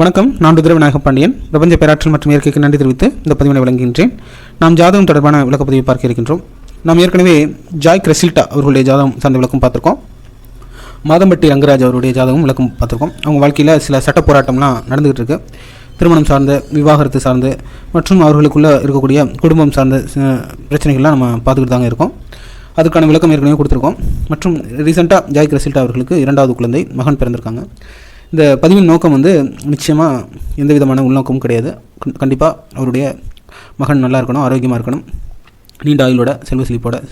வணக்கம் நான் ருத்ர விநாயக பாண்டியன் பிரபஞ்ச பேராற்றல் மற்றும் இயற்கைக்கு நன்றி தெரிவித்து இந்த பதிவினை வழங்குகின்றேன். நாம் ஜாதகம் தொடர்பான விளக்கப்பதிவை பார்க்க இருக்கின்றோம். நாம் ஏற்கனவே ஜாய் கிரெசில்டா அவர்களுடைய ஜாதகம் சார்ந்த விளக்கம் பார்த்துருக்கோம். மாதம்பட்டி ரங்கராஜ் அவருடைய ஜாதகம் விளக்கம் பார்த்துருக்கோம். அவங்க வாழ்க்கையில் சில சட்ட போராட்டம்லாம் நடந்துகிட்டு இருக்கு. திருமணம் சார்ந்த விவாகரத்து சார்ந்து மற்றும் அவர்களுக்குள்ளே இருக்கக்கூடிய குடும்பம் சார்ந்த பிரச்சனைகள்லாம் நம்ம பார்த்துக்கிட்டு தாங்க இருக்கோம். அதுக்கான விளக்கம் ஏற்கனவே கொடுத்துருக்கோம். மற்றும் ரீசெண்டாக ஜாய் கிரெசில்டா அவர்களுக்கு இரண்டாவது குழந்தை மகன் பிறந்திருக்காங்க. இந்த பதிவின் நோக்கம் வந்து நிச்சயமாக எந்த விதமான உள்நோக்கமும் கிடையாது. கண்டிப்பாக அவருடைய மகன் நல்லா இருக்கணும் ஆரோக்கியமாக இருக்கணும். நீண்ட ஆயுளோட செல்வ செழிப்போட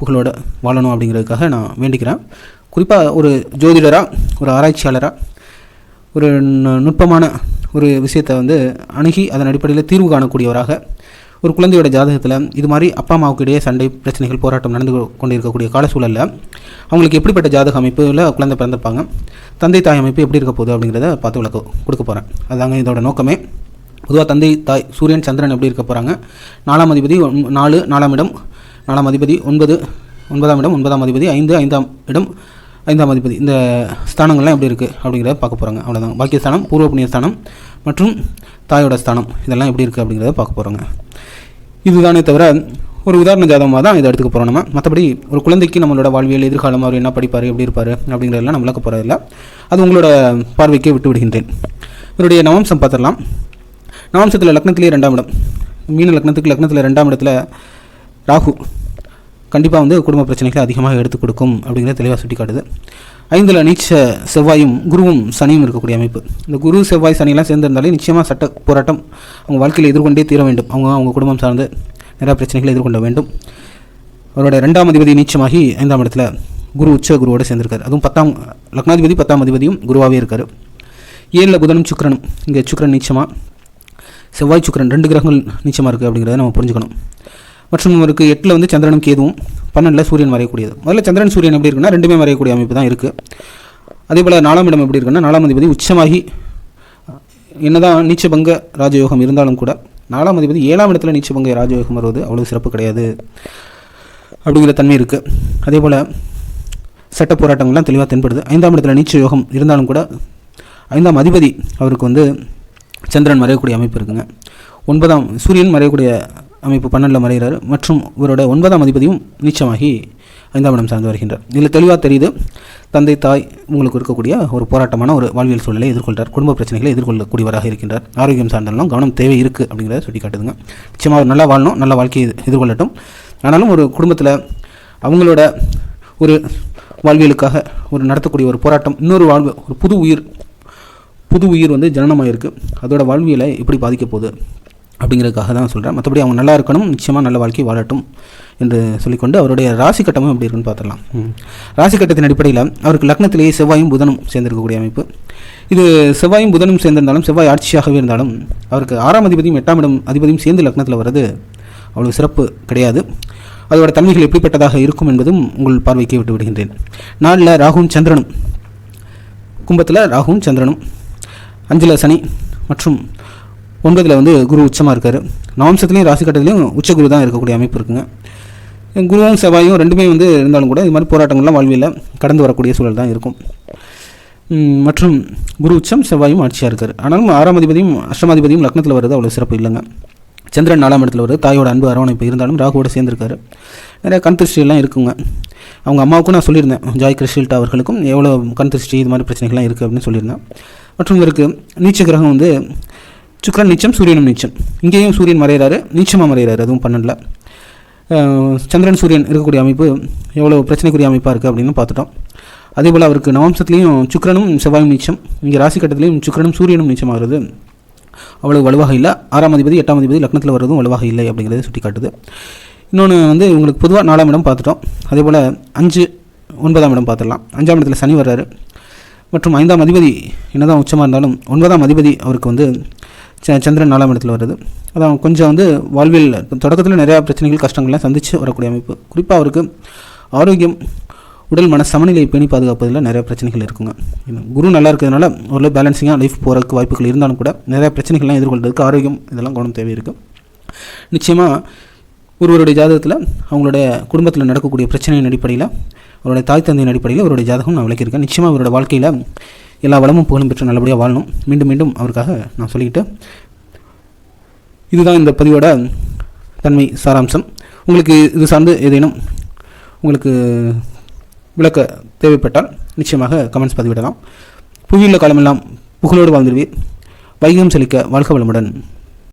புகழோட வாழணும் அப்படிங்கிறதுக்காக நான் வேண்டிக்கிறேன். குறிப்பாக ஒரு ஜோதிடராக ஒரு ஆராய்ச்சியாளராக ஒரு நு- நுட்பமான ஒரு விஷயத்தை வந்து அணுகி அதன் அடிப்படையில் தீர்வு காணக்கூடியவராக ஒரு குழந்தையோட ஜாதகத்தில் இது மாதிரி அப்பா அம்மாவுக்கு இடையே சண்டை பிரச்சனைகள் போராட்டம் நடந்து கொண்டிருக்கக்கூடிய கால சூழலில் அவங்களுக்கு எப்படிப்பட்ட ஜாதக அமைப்பில் குழந்தை பிறந்திருப்பாங்க தந்தை தாய் அமைப்பு எப்படி இருக்க போகுது அப்படிங்கிறத பார்த்து விளக்க கொடுக்க போகிறேன் அதாங்க இதோட நோக்கமே. பொதுவாக தந்தை தாய் சூரியன் சந்திரன் எப்படி இருக்க போகிறாங்க நாலாம் அதிபதி ஒன்- நாலு நாலாம் இடம் நாலாம் அதிபதி ஒன்பது ஒன்பதாம் இடம் ஒன்பதாம் அதிபதி ஐந்து ஐந்தாம் இடம் ஐந்தாம் அதிபதி. இந்த ஸ்தானங்கள்லாம் எப்படி இருக்குது அப்படிங்கிறத பார்க்க போகிறாங்க அவ்வளோதான் பாக்கிய ஸ்தானம் பூர்வ புண்ணிய ஸ்தானம் மற்றும் தாயோட ஸ்தானம். இதெல்லாம் எப்படி இருக்குது அப்படிங்கிறத பார்க்க போகிறோங்க இதுதானே தவிர ஒரு உதாரண ஜாதகமாக தான் இதை எடுத்துக்க போகிறோம் நம்ம. மற்றபடி ஒரு குழந்தைக்கு நம்மளோட வாழ்வியல் எதிர்காலம் அவர் என்ன படிப்பார் எப்படி இருப்பார் அப்படிங்கிறதெல்லாம் நம்ம விளக்க போகிறதில்ல அது உங்களோட பார்வைக்கே விட்டு விடுகின்றேன். இவருடைய நவம்சம் பார்த்துடலாம். நவம்சத்தில் லக்னத்திலே ரெண்டாம் இடம். மீன லக்னத்துக்கு லக்னத்தில் ரெண்டாம் இடத்துல ராகு. கண்டிப்பாக வந்து குடும்ப பிரச்சனைகளை அதிகமாக எடுத்துக் கொடுக்கும் அப்படிங்கிறத தெளிவாக சுட்டி காட்டுது ஐந்தில் நீச்ச செவ்வாயும் குருவும் சனியும் இருக்கக்கூடிய அமைப்பு. இந்த குரு செவ்வாய் சனியெல்லாம் சேர்ந்திருந்தாலே நிச்சயமாக சட்ட போராட்டம் அவங்க வாழ்க்கையில் எதிர்கொண்டே தீர வேண்டும். அவங்க அவங்க குடும்பம் சார்ந்து நிறையா பிரச்சனைகளை எதிர்கொள்ள வேண்டும். அவரோட ரெண்டாம் அதிபதி நீச்சமாகி ஐந்தாம் இடத்துல குரு உச்ச குருவோடு சேர்ந்திருக்காரு. அதுவும் பத்தாம் லக்னாதிபதி பத்தாம் அதிபதியும் குருவாகவே இருக்கார். ஏழில் புதனும் சுக்கரனும். இங்கே சுக்கரன் நீச்சமாக செவ்வாய் சுக்கிரன் ரெண்டு கிரகங்கள் நீச்சமாக இருக்குது அப்படிங்கிறத நம்ம புரிஞ்சுக்கணும். மற்றும் இவருக்கு எட்டில் வந்து சந்திரனும் கேதுவும் பன்னெண்டில் சூரியன் வரையக்கூடியது. முதல்ல சந்திரன் சூரியன் எப்படி இருக்குன்னா ரெண்டுமே வரையக்கூடிய அமைப்பு தான் இருக்குது அதே போல் நாலாம் இடம் எப்படி இருக்குன்னா நாலாம் அதிபதி உச்சமாகி என்னதான் நீச்சபங்க ராஜயோகம் இருந்தாலும் கூட நாலாம் அதிபதி ஏழாம் இடத்துல நீச்சபங்க ராஜயோகம் வருவது அவ்வளோ சிறப்பு கிடையாது அப்படிங்கிற தன்மை இருக்குது அதே போல் சட்ட போராட்டங்கள்லாம் தெளிவாக தென்படுது. ஐந்தாம் இடத்துல நீச்ச யோகம் இருந்தாலும் கூட ஐந்தாம் அதிபதி அவருக்கு வந்து சந்திரன் மறையக்கூடிய அமைப்பு இருக்குங்க. ஒன்பதாம் சூரியன் மறையக்கூடிய அமைப்பு பன்னெண்டில் மறைகிறார் மற்றும் இவரோட ஒன்பதாம் அதிபதியும் நீச்சமாகி ஐந்தாம் இடம் சார்ந்து வருகின்றார். இதில் தெளிவாக தெரியுது தந்தை தாய் உங்களுக்கு இருக்கக்கூடிய ஒரு போராட்டமான ஒரு வாழ்வியல் சூழ்நிலை எதிர்கொள்கிறார் குடும்ப பிரச்சனைகளை எதிர்கொள்ளக்கூடியவராக இருக்கின்றார். ஆரோக்கியம் சார்ந்தாலும் கவனம் தேவை இருக்குது அப்படிங்கிறத சுட்டி காட்டுதுங்க நிச்சயமாக அவர் நல்லா வாழணும் நல்ல வாழ்க்கையை எதிர்கொள்ளட்டும். ஆனாலும் ஒரு குடும்பத்தில் அவங்களோட ஒரு வாழ்வியலுக்காக ஒரு நடத்தக்கூடிய ஒரு போராட்டம் இன்னொரு வாழ்வு ஒரு புது உயிர் புது உயிர் வந்து ஜனனமாயிருக்கு. அதோட வாழ்வியலை எப்படி பாதிக்க போகுது? அப்படிங்கிறதுக்காக தான் சொல்கிறேன் மற்றபடி அவங்க நல்லா இருக்கணும் நிச்சயமாக நல்ல வாழ்க்கை வாழட்டும் என்று சொல்லிக்கொண்டு அவருடைய ராசி கட்டமும் எப்படி இருக்குன்னு பார்த்துடலாம். ராசி கட்டத்தின் அடிப்படையில் அவருக்கு லக்னத்திலேயே செவ்வாயும் புதனும் சேர்ந்திருக்கக்கூடிய அமைப்பு. இது செவ்வாயும் புதனும் சேர்ந்திருந்தாலும் செவ்வாய் ஆட்சியாகவே இருந்தாலும் அவருக்கு ஆறாம் அதிபதியும் எட்டாம் இடம் அதிபதியும் சேர்ந்து லக்னத்தில் வர்றது அவ்வளோ சிறப்பு கிடையாது. அதோட தன்மைகள் எப்படிப்பட்டதாக இருக்கும் என்பதும் உங்கள் பார்வைக்கு விட்டு விடுகின்றேன். நாளில் ராகுவும் சந்திரனும் கும்பத்தில் ராகுவும் சந்திரனும் அஞ்சில் சனி மற்றும் ஒன்பதில் வந்து குரு உச்சமாக இருக்கார். நவம்சத்துலேயும் ராசி கட்டத்துலேயும் உச்ச குரு தான் இருக்கக்கூடிய அமைப்பு இருக்குங்க. குருவும் செவ்வாயும் ரெண்டுமே வந்து இருந்தாலும் கூட இது மாதிரி போராட்டங்கள்லாம் வாழ்வியில் கடந்து வரக்கூடிய சூழல் தான் இருக்கும். மற்றும் குரு உச்சம் செவ்வாயும் ஆட்சியாக இருக்கார். ஆனாலும் ஆறாம் அதிபதியும் அஷ்டமாதிபதியும் லக்னத்தில் வருது அவ்வளோ சிறப்பு இல்லைங்க. சந்திரன் நாலாம் இடத்துல வருது தாயோட அன்பு அரவணைப்பு இருந்தாலும் ராகுவோட சேர்ந்துருக்காரு. நிறையா கண் திருஷ்டியெல்லாம் இருக்குங்க. அவங்க அம்மாவுக்கும் நான் சொல்லியிருந்தேன் ஜாய் கிருஷ்ணில்டா அவர்களுக்கும் எவ்வளோ கண் திருஷ்டி இது மாதிரி பிரச்சனைகள்லாம் இருக்குது அப்படின்னு சொல்லியிருந்தேன். மற்றும் இவருக்கு நீச்ச கிரகம் வந்து சுக்கிரன் நீச்சம் சூரியனும் நீச்சம். இங்கேயும் சூரியன் மறைகிறாரு நீச்சமாக மறைகிறாரு அதுவும் பன்னெண்டில். சந்திரன் சூரியன் இருக்கக்கூடிய அமைப்பு எவ்வளோ பிரச்சனைக்குரிய அமைப்பாக இருக்குது அப்படின்னு பார்த்துட்டோம். அதே போல் அவருக்கு நவம்சத்துலேயும் சுக்கிரனும் செவ்வாயும் நீச்சம். இங்கே ராசி கட்டத்துலேயும் சுக்கிரனும் சூரியனும் நீச்சமாகிறது அவ்வளவு வலுவாக இல்லை. ஆறாம் அதிபதி எட்டாம் அதிபதி லக்னத்தில் வர்றதும் வலுவாக இல்லை அப்படிங்கிறத சுட்டி காட்டுது இன்னொன்று வந்து உங்களுக்கு பொதுவாக நாலாம் இடம் பார்த்துட்டோம். அதே போல் அஞ்சு ஒன்பதாம் இடம் பார்த்துடலாம். அஞ்சாம் இடத்துல சனி வர்றாரு. மற்றும் ஐந்தாம் அதிபதி என்னதான் உச்சமாக இருந்தாலும் ஒன்பதாம் அதிபதி அவருக்கு வந்து சந்திரன் நாலாம் இடத்துல வருது அதான் கொஞ்சம் வந்து வாழ்வில் தொடக்கத்தில் நிறையா பிரச்சனைகள் கஷ்டங்கள்லாம் சந்தித்து வரக்கூடிய அமைப்பு. குறிப்பாக அவருக்கு ஆரோக்கியம் உடல் மன சமநிலை பேணி பாதுகாப்பதில் நிறைய பிரச்சனைகள் இருக்குங்க. குரு நல்லா இருக்கிறதுனால ஓரளவு பேலன்சிங்காக லைஃப் போகிறதுக்கு வாய்ப்புகள் இருந்தாலும் கூட நிறைய பிரச்சனைகள்லாம் எதிர்கொள்றதுக்கு ஆரோக்கியம் இதெல்லாம் கவனம் தேவை இருக்குது நிச்சயமாக ஒருவருடைய ஜாதகத்தில் அவங்களுடைய குடும்பத்தில் நடக்கக்கூடிய பிரச்சனையின் அடிப்படையில் அவருடைய தாய் தந்தையின் அடிப்படையில் அவருடைய ஜாதகம் நான் விளக்கியிருக்கேன். நிச்சயமாக அவருடைய வாழ்க்கையில் எல்லா வளமும் புகழும் பெற்று நல்லபடியாக வாழணும். மீண்டும் மீண்டும் அவருக்காக நான் சொல்லிக்கிட்டு இதுதான் இந்த பதிவோட தன்மை சாராம்சம். உங்களுக்கு இது சார்ந்து ஏதேனும் உங்களுக்கு விளக்க தேவைப்பட்டால் நிச்சயமாக கமெண்ட்ஸ் பதிவிடலாம். புவியுள்ள காலமெல்லாம் புகழோடு வாழ்ந்துடுவீர். வைகம் செழிக்க வாழ்க வளமுடன்.